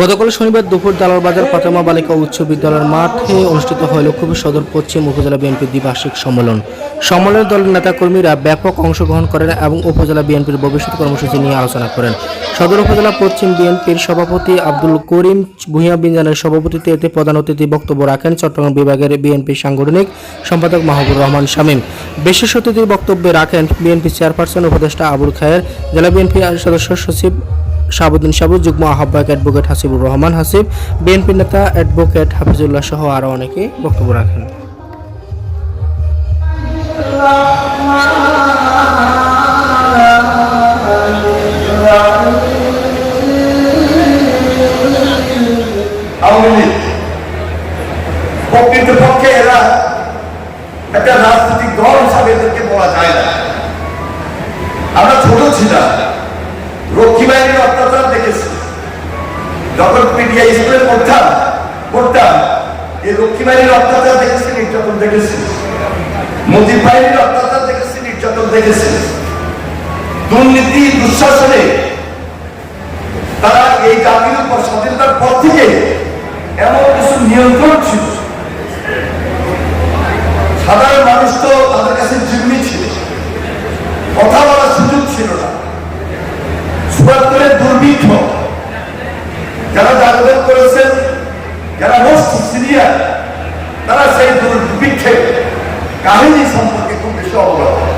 গতকাল শনিবার দুপুর দালাল বাজার ফাতেমা বালিকা উচ্চ বিদ্যালয়ের মাঠে অনুষ্ঠিত হয় লক্ষ্মীপুর সদর পশ্চিম উপজেলা বিএনপির দ্বিবার্ষিক সম্মেলন। সম্মেলনে দলের নেতাকর্মীরা ব্যাপক অংশগ্রহণ করেন এবং উপজেলা বিএনপির ভবিষ্যৎ কর্মসূচি নিয়ে আলোচনা করেন। সদর উপজেলা পশ্চিম বিএনপির সভাপতি আব্দুল করিম ভূঁইয়া বিনজানের সভাপতিত্বে এতে প্রধান অতিথি বক্তব্য রাখেন চট্টগ্রাম বিভাগের বিএনপি সাংগঠনিক সম্পাদক মাহবুব রহমান শামীম। বিশেষ অতিথির বক্তব্যে রাখেন বিএনপি চেয়ারপারসন উপদেষ্টা আবুল খায়ের, জেলা বিএনপি সদস্য সচিব শাহাবুদ্দিন সাবু, যুগ্ম আহ্বায়ক অ্যাডভোকেট হাসিবুর রহমান হাসিব, বিএনপি নেতা অ্যাডভোকেট হাফিজুল্লাহ সহ আরও অনেকে বক্তব্য রাখেন। প্রকৃতপক্ষে এরা একটা রাজনৈতিক দল হিসাবে এদেরকে বলা যায় না। আমরা ছোট ছিলাম। রক্ষী বাহিনীর যখন পিডিআই স্কুলে পড়তাম পড়তাম এই লক্ষ্মীবাড়ির অত্যাচার দেখেছি, নির্যাতন দেখেছি। মুজিব বাহিনীর অত্যাচার দেখেছি, নির্যাতন দেখেছি। দুর্নীতি, দুঃশাসনে সিনিয়র তারা সেই দুর্ভিক্ষে কাহিনী সম্পর্কে খুব বেশি অবগত।